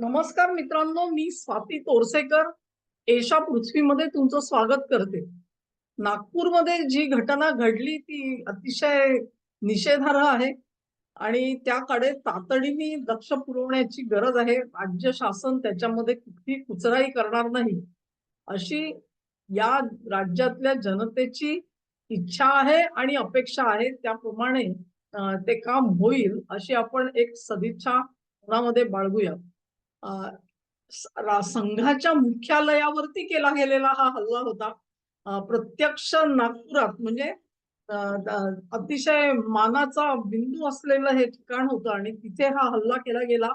नमस्कार मित्रांनो मी स्वाती तोरसेकर. एशा पृथ्वीमध्ये तुमचं स्वागत करते. नागपूरमध्ये जी घटना घडली ती अतिशय निषेधार्ह आहे. आणि त्याकडे तातडीने लक्ष पुरवण्याची गरज आहे. राज्य शासन त्याच्यामध्ये कुठली कुचराई करणार नाही अशी या राज्यातल्या जनतेची इच्छा आहे आणि अपेक्षा आहे. त्याप्रमाणे ते काम होईल अशी आपण एक सदिच्छा मनामध्ये बाळगूया संघाच्या मुख्यालयावरती केला गेलेला हा हल्ला होता. प्रत्यक्ष नागपुरात म्हणजे अतिशय मानाचा बिंदू असलेलं हे ठिकाण होतं आणि तिथे हा हल्ला केला गेला.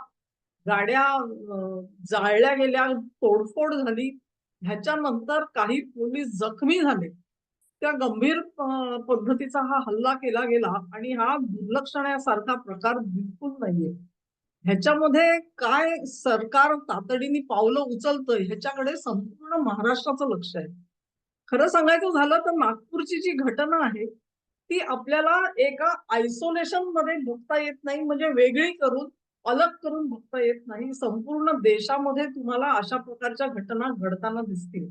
गाड्या जाळल्या गेल्या तोडफोड झाली. ह्याच्यानंतर काही पोलीस जखमी झाले. त्या गंभीर पद्धतीचा हा हल्ला केला गेला आणि हा दुर्लक्षण्यासारखा प्रकार बिलकुल नाहीये. ह्याच्यामध्ये काय सरकार तातडीने पावलं उचलतंय ह्याच्याकडे संपूर्ण महाराष्ट्राचं लक्ष आहे. खरं सांगायचं झालं तर नागपूरची जी घटना आहे ती आपल्याला एका आयसोलेशनमध्ये बघता येत नाही म्हणजे वेगळी करून अलग करून बघता येत नाही. संपूर्ण देशामध्ये तुम्हाला अशा प्रकारच्या घटना घडताना दिसतील.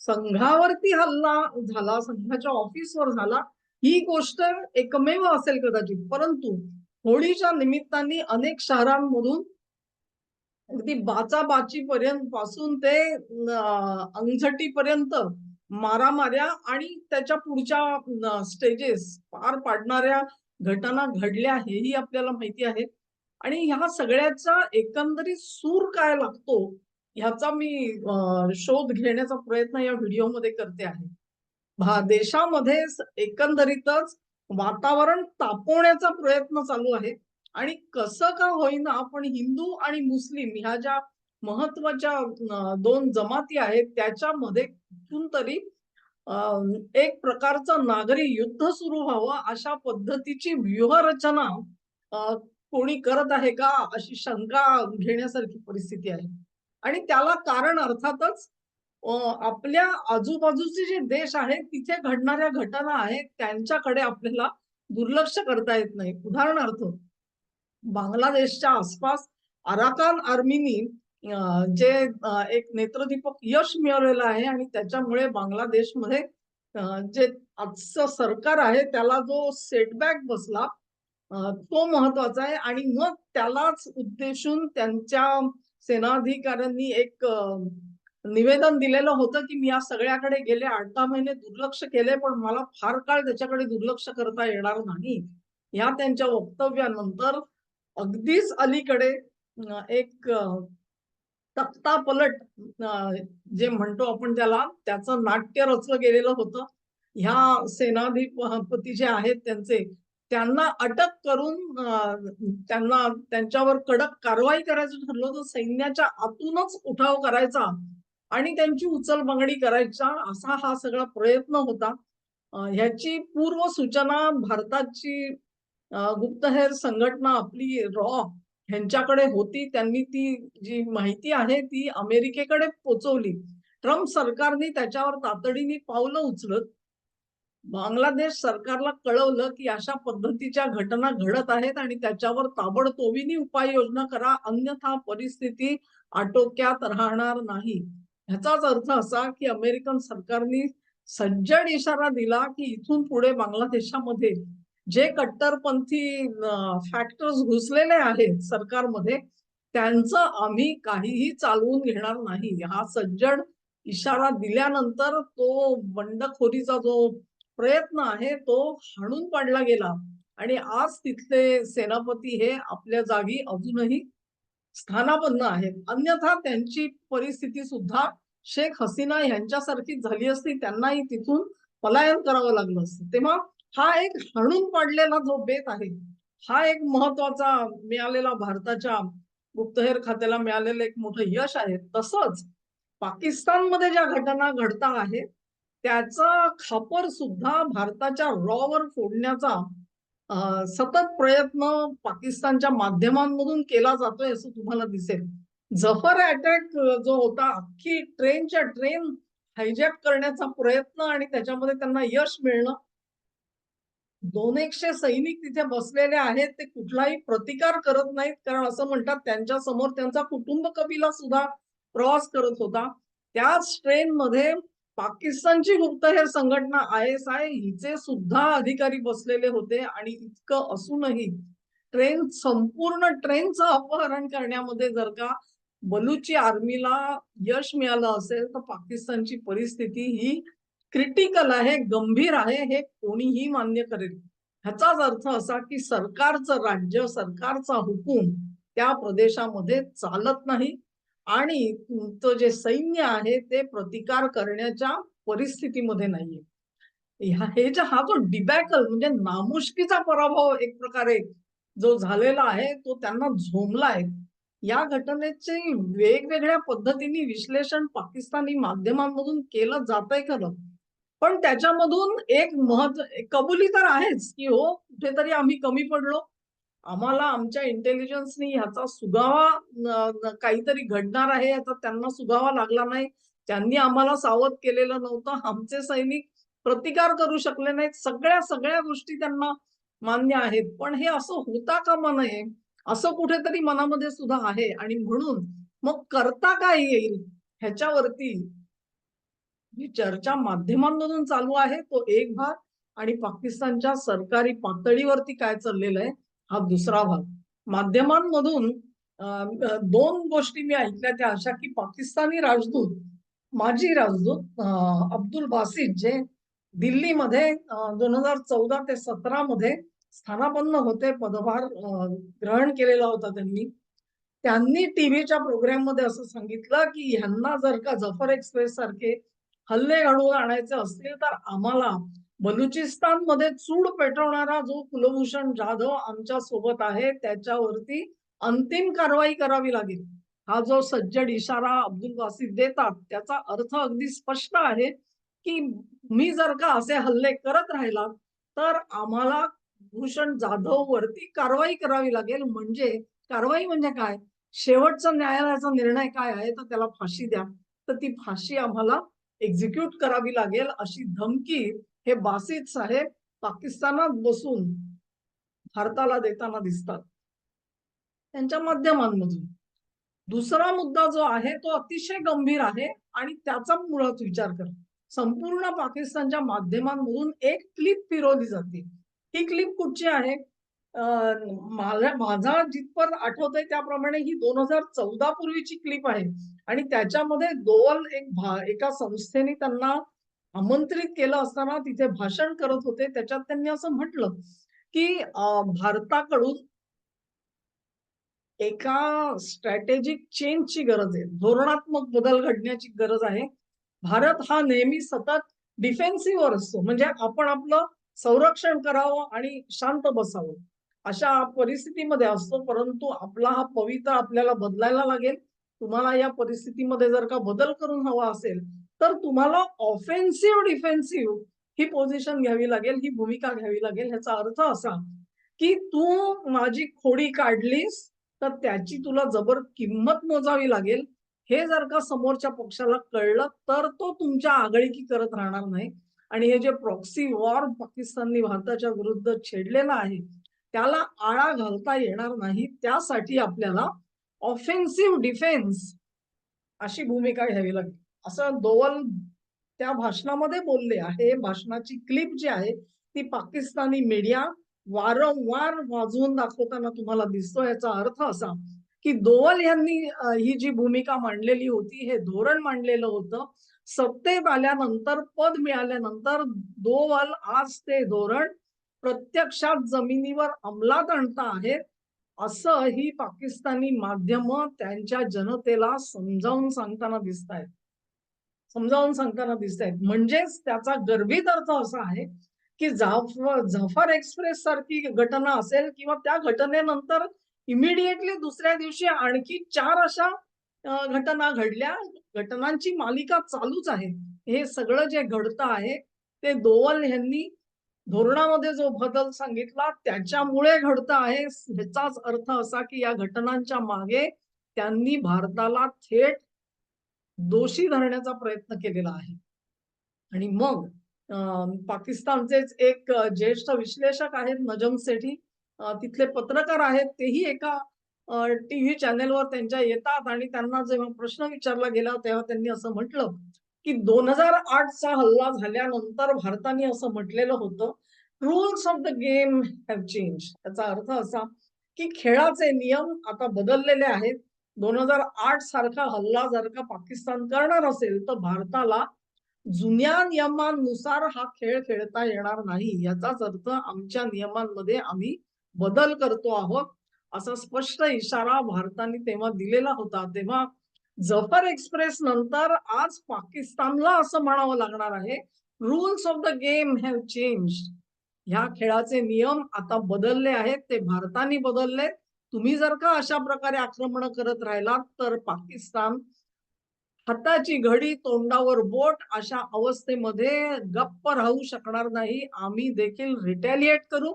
संघावरती हल्ला झाला संघाच्या ऑफिसवर झाला ही गोष्ट एकमेव असेल कदाचित. परंतु होळीच्या निमित्ताने अनेक शहरांमधून अगदी बाचाबाची पर्यंत पासून ते अंगझटी पर्यंत मारामाऱ्या आणि त्याच्या पुढच्या स्टेजेस पार पाडणाऱ्या घटना घडल्या हेही आपल्याला माहिती आहे. आणि ह्या सगळ्याचा एकंदरीत सूर काय लागतो ह्याचा मी शोध घेण्याचा प्रयत्न या व्हिडिओमध्ये करते आहे. भा देशामध्ये एकंदरीतच वातावरण तापवण्याचा प्रयत्न चालू आहे. आणि कसं का होईना पण हिंदू आणि मुस्लिम ह्या ज्या महत्त्वाच्या दोन जमाती आहेत त्याच्यामध्ये कुठून तरी एक प्रकारचं नागरी युद्ध सुरू व्हावं अशा पद्धतीची व्यूहरचना कोणी करत आहे का अशी शंका घेण्यासारखी परिस्थिती आहे. आणि त्याला कारण अर्थातच आपल्या आजूबाजूचे जे देश आहेत तिथे घडणाऱ्या घटना आहेत त्यांच्याकडे आपल्याला दुर्लक्ष करता येत नाही. उदाहरणार्थ बांगलादेशच्या आसपास अराकान आर्मीनी जे एक नेत्रदीपक यश मिळवलेलं आहे आणि त्याच्यामुळे बांगलादेशमध्ये जे आजचं सरकार आहे त्याला जो सेटबॅक बसला तो महत्त्वाचा आहे आणि मग त्यालाच उद्देशून त्यांच्या सेनाधिकाऱ्यांनी एक निवेदन दिलेलं होतं की मी या सगळ्याकडे गेले आठ दहा महिने दुर्लक्ष केले पण मला फार काळ त्याच्याकडे दुर्लक्ष करता येणार नाही. या त्यांच्या वक्तव्यानंतर अगदीच अलीकडे एक तक्ता पलट जे म्हणतो आपण त्याला त्याचं नाट्य रचलं गेलेलं होतं. ह्या सेनाधिपती जे आहेत त्यांचे त्यांना अटक करून त्यांना त्यांच्यावर कडक कारवाई करायचं ठरलं होतं. सैन्याच्या आतूनच उठाव करायचा. आणि त्यांची उचलबांगडी करायचा असा हा सगळा प्रयत्न होता. ह्याची पूर्व सूचना भारताची गुप्तहेर संघटना आपली रॉ ह्यांच्याकडे होती. त्यांनी ती जी माहिती आहे ती अमेरिकेकडे पोचवली. ट्रम्प सरकारने त्याच्यावर तातडीने पावलं उचलत. बांगलादेश सरकारला कळवलं की अशा पद्धतीच्या घटना घडत आहेत आणि त्याच्यावर ताबडतोबीने उपाययोजना करा. अन्यथा परिस्थिती आटोक्यात राहणार नाही. ह्याचाच अर्थ असा की अमेरिकन सरकारने सज्जड इशारा दिला की इथून पुढे बांगलादेशामध्ये जे कट्टरपंथी फॅक्टर्स घुसलेले आहेत सरकारमध्ये त्यांचं आम्ही काहीही चालवून घेणार नाही. हा सज्जड इशारा दिल्यानंतर तो बंडखोरीचा जो प्रयत्न आहे तो हाणून पाडला गेला. आणि आज तिथले सेनापती हे आपल्या जागी अजूनही स्थानापन्न आहेत. अन्यथा त्यांची परिस्थिती सुद्धा शेख हसीना यांच्यासारखीच झाली असती त्यांनाही तिथून पलायन करावं लागलं असतं. तेव्हा हा एक हाणून पाडलेला जो बेत आहे हा एक महत्त्वाचा मिळालेला भारताच्या गुप्तहेर खात्याला मिळालेलं एक मोठं यश आहे. तसंच पाकिस्तानमध्ये ज्या घटना घडता आहेत त्याचा खापर सुद्धा भारताच्या रॉवर फोडण्याचा सतत प्रयत्न पाकिस्तानच्या माध्यमांमधून केला जातोय असं तुम्हाला दिसेल. जफर अटॅक जो होता अख्खी ट्रेनच्या ट्रेन हायजॅक करण्याचा प्रयत्न आणि त्याच्यामध्ये त्यांना यश मिळणं. दोन एकशे सैनिक तिथे बसलेले आहेत ते कुठलाही प्रतिकार करत नाहीत कारण असं म्हणतात त्यांच्यासमोर त्यांचा कुटुंब कबिला सुद्धा प्रवास करत होता. त्याच ट्रेनमध्ये पाकिस्तानची गुप्तहेर संघटना आय एस आय हिचे सुद्धा अधिकारी बसलेले होते आणि इतकं असूनही ट्रेन संपूर्ण ट्रेनचं अपहरण करण्यामध्ये जर का बलुची आर्मीला यश मिळालं असेल तर पाकिस्तानची परिस्थिती ही क्रिटिकल आहे गंभीर आहे हे कोणीही मान्य करेल ह्याचाच अर्थ असा की सरकारचं राज्य सरकारचा हुकूम त्या प्रदेशामध्ये चालत नाही. आणि तो जे सैन्य आहे ते प्रतिकार करण्याच्या परिस्थितीमध्ये नाहीये. ह्या- हे जे हा जो डिबॅकल म्हणजे नामुष्कीचा पराभव एक प्रकारे जो झालेला आहे तो त्यांना झोमलाय या घटनेचे वेगवेगळ्या पद्धतीने विश्लेषण पाकिस्तानी माध्यमांमधून केलं जातंय खरं. पण त्याच्यामधून एक महत्त्व कबुली तर आहेच की हो कुठेतरी आम्ही कमी पडलो. आम्हाला आमच्या इंटेलिजन्सनी ह्याचा सुगावा काहीतरी घडणार आहे याचा त्यांना सुगावा लागला नाही. त्यांनी आम्हाला सावध केलेलं नव्हतं. आमचे सैनिक प्रतिकार करू शकले नाहीत. सगळ्या सगळ्या गोष्टी त्यांना मान्य आहेत. पण हे असं होता कामा नये असं कुठेतरी मनामध्ये सुद्धा आहे. आणि म्हणून मग करता काय येईल ह्याच्यावरती ही चर्चा माध्यमांमधून चालू आहे तो एक भाग. आणि पाकिस्तानच्या सरकारी पातळीवरती काय चाललेलं आहे हा दुसरा भाग. माध्यमांमधून दोन गोष्टी मी ऐकल्या त्या अशा की पाकिस्तानी राजदूत माजी राजदूत अब्दुल बासिद जे दिल्लीमध्ये दोन हजार चौदा ते सतरा मध्ये स्थानापन्न होते पदभार ग्रहण केलेला होता त्यांनी. त्यांनी टीव्हीच्या प्रोग्राममध्ये असं सांगितलं की ह्यांना जर का जफर एक्सप्रेस सारखे हल्ले घडवून आणायचे असतील तर आम्हाला बलुचिस्तानमध्ये चूड पेटवणारा जो कुलभूषण जाधव आमच्यासोबत आहे त्याच्यावरती अंतिम कारवाई करावी लागेल. हा जो सज्जड इशारा अब्दुल वासिद देतात त्याचा अर्थ अगदी स्पष्ट आहे की मी जर का असे हल्ले करत राहिला तर आम्हाला भूषण जाधव वरती कारवाई करावी लागेल. म्हणजे कारवाई म्हणजे काय? शेवटचा न्यायालयाचा निर्णय काय आहे तर त्याला फाशी द्या. तर ती फाशी आम्हाला एक्झिक्यूट करावी लागेल अशी धमकी हे बासित साहेब पाकिस्तानात बसून भारताला देताना दिसतात. त्यांच्या माध्यमांमधून. दुसरा मुद्दा जो आहे तो अतिशय गंभीर आहे आणि त्याचा मुळात विचार कर. संपूर्ण पाकिस्तानच्या माध्यमांमधून एक क्लिप फिरवली जाते. ही क्लिप कुठची आहे? माझा जितपत आठवत आठवतंय त्याप्रमाणे ही दोन हजार चौदा पूर्वीची क्लिप आहे. आणि त्याच्यामध्ये दोन एक भा एका संस्थेने त्यांना आमंत्रित केलं असताना तिथे भाषण करत होते. त्याच्यात त्यांनी असं म्हटलं की भारताकडून एका स्ट्रॅटेजिक चेंजची गरज आहे. धोरणात्मक बदल घडण्याची गरज आहे. भारत हा नेहमी सतत डिफेन्सिव्हवर असतो. म्हणजे आपण आपलं संरक्षण करावं आणि शांत बसावं. अशा परिस्थितीमध्ये असतो परंतु आपला हा पवित्र आपल्याला बदलायला लागेल. तुम्हाला या परिस्थितीमध्ये जर का बदल करून हवा असेल तर तुम्हाला ऑफेन्सिव्ह डिफेन्सिव्ह ही पोझिशन घ्यावी लागेल ही भूमिका घ्यावी लागेल. ह्याचा अर्थ असा की तू माझी खोडी काढलीस तर त्याची तुला जबर किंमत मोजावी लागेल. हे जर का समोरच्या पक्षाला कळलं तर तो तुमच्या आगळीकी करत राहणार नाही. आणि हे जे प्रॉक्सी वॉर पाकिस्ताननी भारताच्या विरुद्ध छेडलेलं आहे त्याला आळा घालता येणार नाही. त्यासाठी आपल्याला ऑफेन्सिव्ह डिफेन्स अशी भूमिका घ्यावी लागली. असं दोवल त्या भाषणामध्ये बोलले आहे. भाषणाची क्लिप जी आहे ती पाकिस्तानी मीडिया वारंवार वाजवून दाखवताना तुम्हाला दिसतो याचा अर्थ असा की दोवल यांनी ही जी भूमिका मांडलेली होती हे धोरण मांडलेलं होतं. सत्तेत आल्यानंतर पद मिळाल्यानंतर दोवल आज ते धोरण प्रत्यक्षात जमिनीवर अंमलात आणता आहेत. असं ही पाकिस्तानी माध्यम त्यांच्या जनतेला समजावून सांगताना दिसत आहेत समजावून सांगताना दिसत आहेत म्हणजेच त्याचा गर्भित अर्थ असा आहे की जाफर झफर एक्सप्रेस सारखी घटना असेल किंवा त्या घटनेनंतर इमिडिएटली दुसऱ्या दिवशी आणखी चार अशा घटना घडल्या. घटनांची मालिका चालूच आहे. हे सगळं जे घडतं आहे ते दोवल यांनी धोरणामध्ये जो बदल सांगितला त्याच्यामुळे घडत आहे. ह्याचाच अर्थ असा की या घटनांच्या मागे त्यांनी भारताला थेट दोषी धरण्याचा प्रयत्न केलेला आहे. आणि मग अं, पाकिस्तानचेच एक ज्येष्ठ विश्लेषक आहेत नजम सेठी. तिथले पत्रकार आहेत तेही एका टीव्ही चॅनेलवर त्यांच्या येतात आणि त्यांना जेव्हा प्रश्न विचारला गेला तेव्हा त्यांनी असं म्हटलं की दोन हजार आठचा हल्ला झाल्यानंतर भारताने असं म्हटलेलं होतं rules of the game have change त्याचा अर्थ असा की खेळाचे नियम आता बदललेले आहेत. दोन हजार आठ सारखा हल्ला जर का पाकिस्तान करणार असेल तर भारताला जुन्या नियमांनुसार हा खेळ खेळता येणार नाही. याचाच अर्थ आमच्या नियमांमध्ये आम्ही बदल करतो आहोत असा स्पष्ट इशारा भारताने तेव्हा दिलेला होता. तेव्हा जफर एक्सप्रेस नंतर आज पाकिस्तानला असं म्हणावं लागणार आहे rules of the game have change ह्या खेळाचे नियम आता बदलले आहेत ते भारताने बदलले. तुम्ही जर का अशा प्रकारे आक्रमण करत राहिलात तर पाकिस्तान हाताची घडी तोंडावर बोट अशा अवस्थेमध्ये गप्प राहू शकणार नाही. आम्ही देखील रिटॅलिएट करू.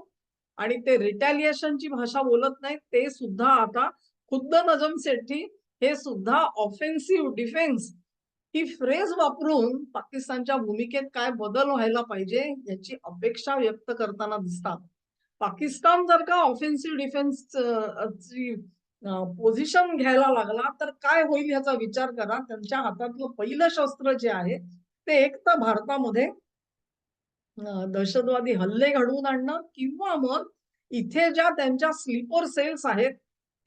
आणि ते रिटॅलिएशनची भाषा बोलत नाही ते सुद्धा आता खुद्द नजम सेठी हे सुद्धा ऑफेन्सिव्ह डिफेन्स ही फ्रेज वापरून पाकिस्तानच्या भूमिकेत काय बदल व्हायला पाहिजे याची अपेक्षा व्यक्त करताना दिसतात. पाकिस्तान जर का ऑफेन्सिव्ह डिफेन्स पोझिशन घ्यायला लागला तर काय होईल याचा विचार करा. त्यांच्या हातातलं पहिलं शस्त्र जे आहे ते एक तर भारतामध्ये दहशतवादी हल्ले घडवून आणणं किंवा मग इथे ज्या त्यांच्या स्लीपर सेल्स आहेत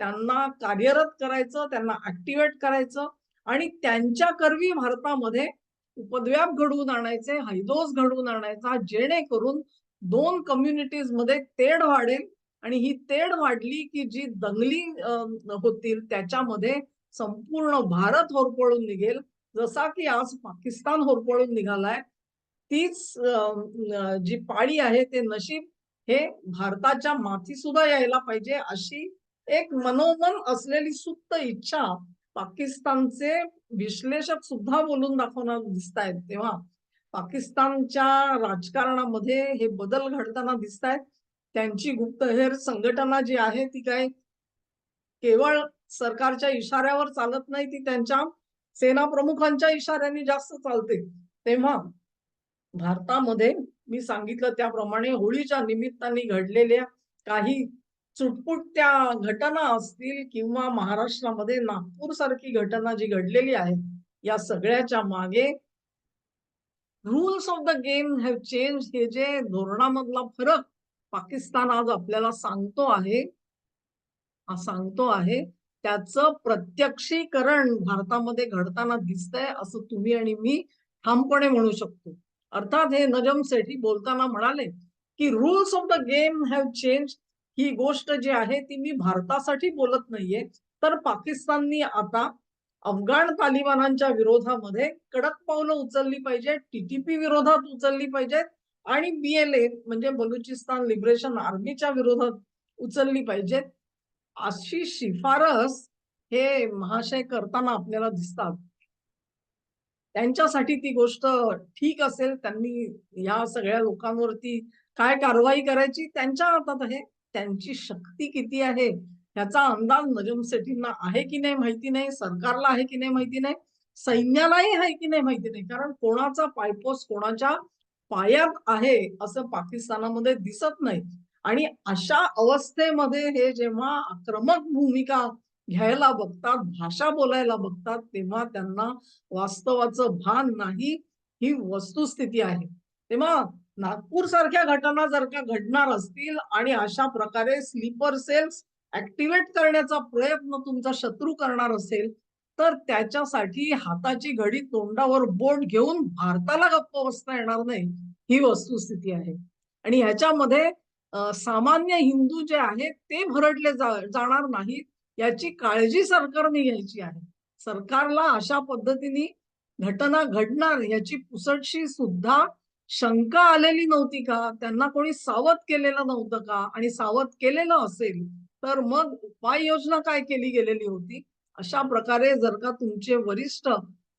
त्यांना कार्यरत करायचं त्यांना ऍक्टिव्हेट करायचं आणि त्यांच्या करवी भारतामध्ये उपद्व्याप घडवून आणायचे हैदोस घडवून आणायचा जेणेकरून दोन कम्युनिटीजमध्ये तेढ वाढेल आणि ही तेढ वाढली की जी दंगली होतील त्याच्यामध्ये संपूर्ण भारत होरपळून निघेल. जसा की आज पाकिस्तान होरपळून निघालाय तीच जी पाळी आहे ते नशीब हे भारताच्या माथी सुद्धा यायला पाहिजे अशी एक मनोमन असलेली सुप्त इच्छा पाकिस्तानचे विश्लेषक सुद्धा बोलून दाखवणार दिसत आहेत तेव्हा पाकिस्तानच्या राजकारणामध्ये हे बदल घडताना दिसत आहेत त्यांची गुप्तहेर संघटना जी आहे ती काय केवळ सरकारच्या इशाऱ्यावर चालत नाही ती त्यांच्या सेना प्रमुखांच्या इशाऱ्याने जास्त चालते. तेव्हा भारतामध्ये मी सांगितलं त्याप्रमाणे होळीच्या निमित्ताने घडलेल्या काही चुटपुटत्या घटना असतील किंवा महाराष्ट्रामध्ये नागपूर सारखी घटना जी घडलेली आहे या सगळ्याच्या मागे rules of the game have change हे जे धोरणामधला फरक पाकिस्तान आज आपल्याला सांगतो आहे हा सांगतो आहे त्याचं प्रत्यक्षीकरण भारतामध्ये घडताना दिसतंय असं तुम्ही आणि मी ठामपणे म्हणू शकतो. अर्थात हे नजम सेठी बोलताना म्हणाले की rules of the game have change ही गोष्ट जी आहे ती मी भारतासाठी बोलत नाहीये. तर पाकिस्ताननी आता अफगाण तालिबानांच्या विरोधामध्ये कडक पावलं उचलली पाहिजे टीटीपी विरोधात उचलली पाहिजेत आणि बीएलए म्हणजे बलुचिस्तान लिबरेशन आर्मीच्या विरोधात उचलली पाहिजेत. अशी शिफारस हे महाशय करताना आपल्याला दिसतात. त्यांच्यासाठी ती गोष्ट ठीक असेल त्यांनी या सगळ्या लोकांवरती काय कारवाई करायची त्यांच्या हातात आहे. त्यांची शक्ती किती आहे? याचा अंदाज नजम सेठींना आहे की नाही माहिती नाही? सरकारला आहे की नाही माहिती नाही? सैन्यालाही आहे की नाही माहिती नाही? कारण कोणाचा पायपोस कोणाच्या पायात आहे असं पाकिस्तानामध्ये दिसत नाही. आणि अशा अवस्थेमध्ये हे जेव्हा आक्रमक भूमिका घ्यायला बघतात भाषा बोलायला बघतात तेव्हा त्यांना वास्तवाचं भान नाही ही वस्तुस्थिती आहे. तेव्हा नागपूर सारख्या घटना जर का घडणार असतील आणि अशा प्रकारे स्लीपर सेल्स ऍक्टिव्हेट करण्याचा प्रयत्न तुमचा शत्रू करणार असेल तर त्याच्यासाठी हाताची घडी तोंडावर बोट घेऊन भारताला गप्प बसता येणार नाही ही वस्तुस्थिती आहे. आणि ह्याच्यामध्ये सामान्य हिंदू जे आहेत ते भरडले जा, जाणार नाहीत याची काळजी सरकारने घ्यायची आहे. सरकारला अशा पद्धतीने घटना घडणार याची पुसटशी सुद्धा शंका आलेली नव्हती का? त्यांना कोणी सावध केलेलं नव्हतं का? आणि सावध केलेलं असेल तर मग उपाययोजना काय केली गेलेली होती? अशा प्रकारे जर का तुमचे वरिष्ठ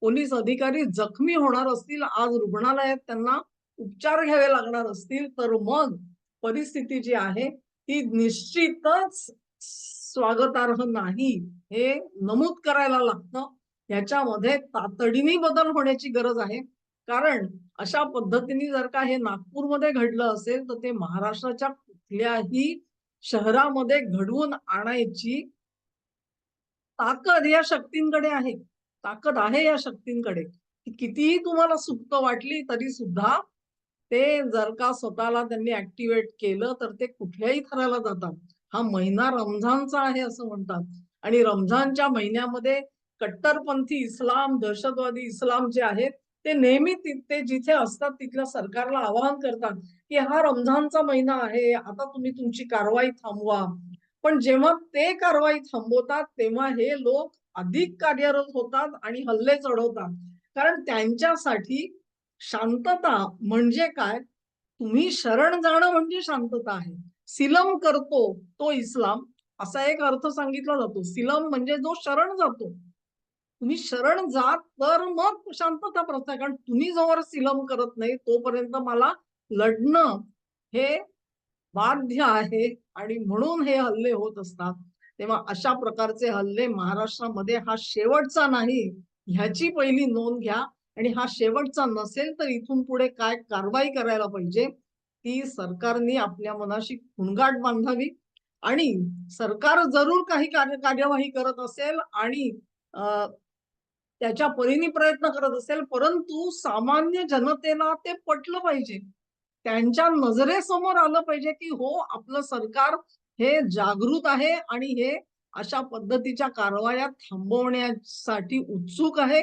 पोलीस अधिकारी जखमी होणार असतील आज रुग्णालयात त्यांना उपचार घ्यावे लागणार असतील तर मग परिस्थिती जी आहे ती निश्चितच स्वागतार्ह नाही. हे नमूद करायला लागतं. याच्यामध्ये तातडीने बदल होण्याची गरज आहे. कारण अशा पद्धतीने जर का हे नागपूरमध्ये घडलं असेल तर ते महाराष्ट्राच्या कुठल्याही शहरामध्ये घडवून आणायची ताकद या शक्तींकडे आहे. ताकद आहे या शक्तींकडे. कितीही तुम्हाला सुप्त वाटली तरी सुद्धा ते जर का स्वतःला त्यांनी ऍक्टिव्हेट केलं तर ते कुठल्याही थराला जातात. हा महिना रमझानचा आहे असं म्हणतात. आणि रमझानच्या महिन्यामध्ये कट्टरपंथी इस्लाम दहशतवादी इस्लाम जे आहेत ते नेहमी ते जिथे असतात तिथल्या सरकारला आवाहन करतात की हा रमझानचा महिना आहे आता तुम्ही तुमची कारवाई थांबवा. पण जेव्हा ते कारवाई थांबवतात तेव्हा हे लोक अधिक कार्यरत होतात आणि हल्ले चढवतात. कारण त्यांच्यासाठी शांतता म्हणजे काय? तुम्ही शरण जाणं म्हणजे शांतता आहे. सिलम करतो तो इस्लाम असा एक अर्थ सांगितला जातो. सिलम म्हणजे जो शरण जातो. तुम्ही शरण जा तर मग शांतता प्रस्ताव कारण तुम्ही जोवर सिलम करत नाही तोपर्यंत मला लढणं हे बाध्य आहे. आणि म्हणून हे हल्ले होत असतात. तेव्हा अशा प्रकारचे हल्ले महाराष्ट्रामध्ये हा शेवटचा नाही. ह्याची पहिली नोंद घ्या. आणि हा शेवटचा नसेल तर इथून पुढे काय कारवाई करायला पाहिजे? ती सरकारने आपल्या मनाशी खुणगाट बांधावी. आणि सरकार जरूर काही कार्य कार्यवाही करत असेल आणि त्याच्या परीने प्रयत्न करत असेल परंतु सामान्य जनतेला ते पटलं पाहिजे. त्यांच्या नजरेसमोर आलं पाहिजे की हो आपलं सरकार हे जागृत आहे आणि हे अशा पद्धतीच्या कारवाया थांबवण्यासाठी उत्सुक आहे.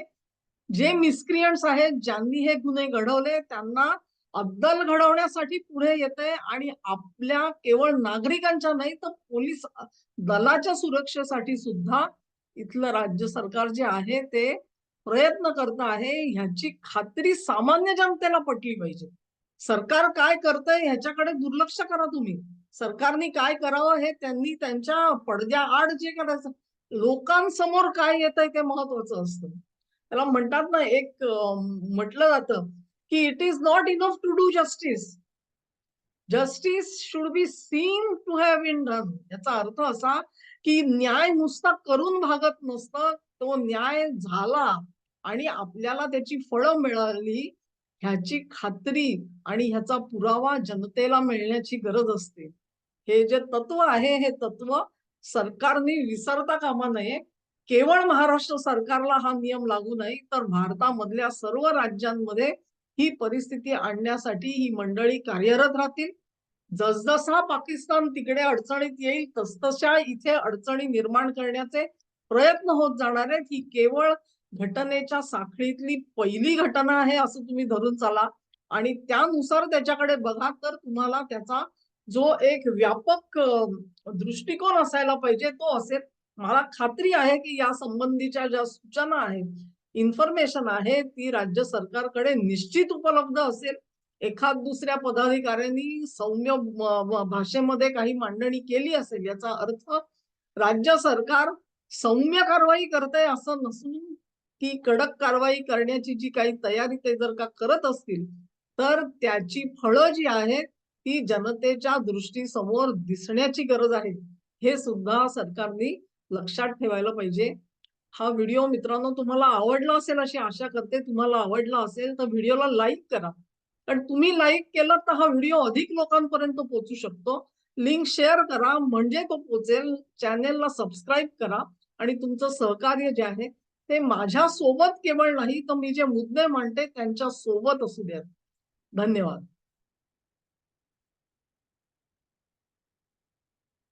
जे मिसक्रियंट्स आहेत ज्यांनी हे गुन्हे घडवले त्यांना अद्दल घडवण्यासाठी पुढे येते आणि आपल्या केवळ नागरिकांच्या नाही तर पोलीस दलाच्या सुरक्षेसाठी सुद्धा इथलं राज्य सरकार जे आहे ते प्रयत्न करत आहे ह्याची खात्री सामान्य जनतेला पटली पाहिजे. सरकार काय करतंय ह्याच्याकडे दुर्लक्ष करा तुम्ही. सरकारने काय करावं हे त्यांनी त्यांच्या पडद्या आड जे करायचं लोकांसमोर काय येत आहे ते महत्वाचं असतं. त्याला म्हणतात ना एक म्हटलं जातं की it is not enough to do justice. Justice should be seen to have been done याचा अर्थ असा की न्याय नुसता करून भागत नसतं तो न्याय झाला आणि आपल्याला त्याची फळं मिळाली ह्याची खात्री आणि ह्याचा पुरावा जनतेला मिळण्याची गरज असते. हे जे तत्व आहे हे तत्व सरकारने विसरता कामा नये. केवळ महाराष्ट्र सरकारला हा नियम लागू नाही तर भारतामधल्या सर्व राज्यांमध्ये ही परिस्थिती आणण्यासाठी ही मंडळी कार्यरत राहतील. जसजसा पाकिस्तान तिकडे अडचणीत येईल तसतशा इथे अडचणी निर्माण करण्याचे प्रयत्न होत जाणार आहेत. ही केवळ घटनेच्या साखळीतली पहिली घटना आहे असं तुम्ही धरून चाला. आणि त्यानुसार त्याच्याकडे बघा तर तुम्हाला त्याचा जो एक व्यापक दृष्टिकोन असायला पाहिजे तो असेल. मला खात्री आहे की या संबंधीच्या ज्या सूचना आहेत इन्फॉर्मेशन आहे ती राज्य सरकारकडे निश्चित उपलब्ध असेल. एखाद दुसऱ्या पदाधिकाऱ्यांनी सौम्य भाषेमध्ये काही मांडणी केली असेल याचा अर्थ राज्य सरकार सौम्य कारवाई करतंय असं नसून की कडक कारवाई करण्याची जी काही तयारी ते जर का करत असतील तर त्याची फळं जी आहेत ती जनतेच्या दृष्टीसमोर दिसण्याची गरज आहे. हे सुद्धा सरकारने लक्षात ठेवायला पाहिजे. हा व्हिडिओ मित्रांनो तुम्हाला आवडला असेल अशी आशा करते. तुम्हाला आवडला असेल तर व्हिडिओला लाईक करा. कारण तुम्ही लाईक केलं तर हा व्हिडिओ अधिक लोकांपर्यंत पोहोचू शकतो. लिंक शेअर करा. म्हणजे तो पोचेल. चॅनेलला सबस्क्राईब करा. आणि तुमचं सहकार्य जे आहे ते माझ्या सोबत केवळ नाही तर मी जे मुद्दे मांडते त्यांच्यासोबत असू द्यात. धन्यवाद.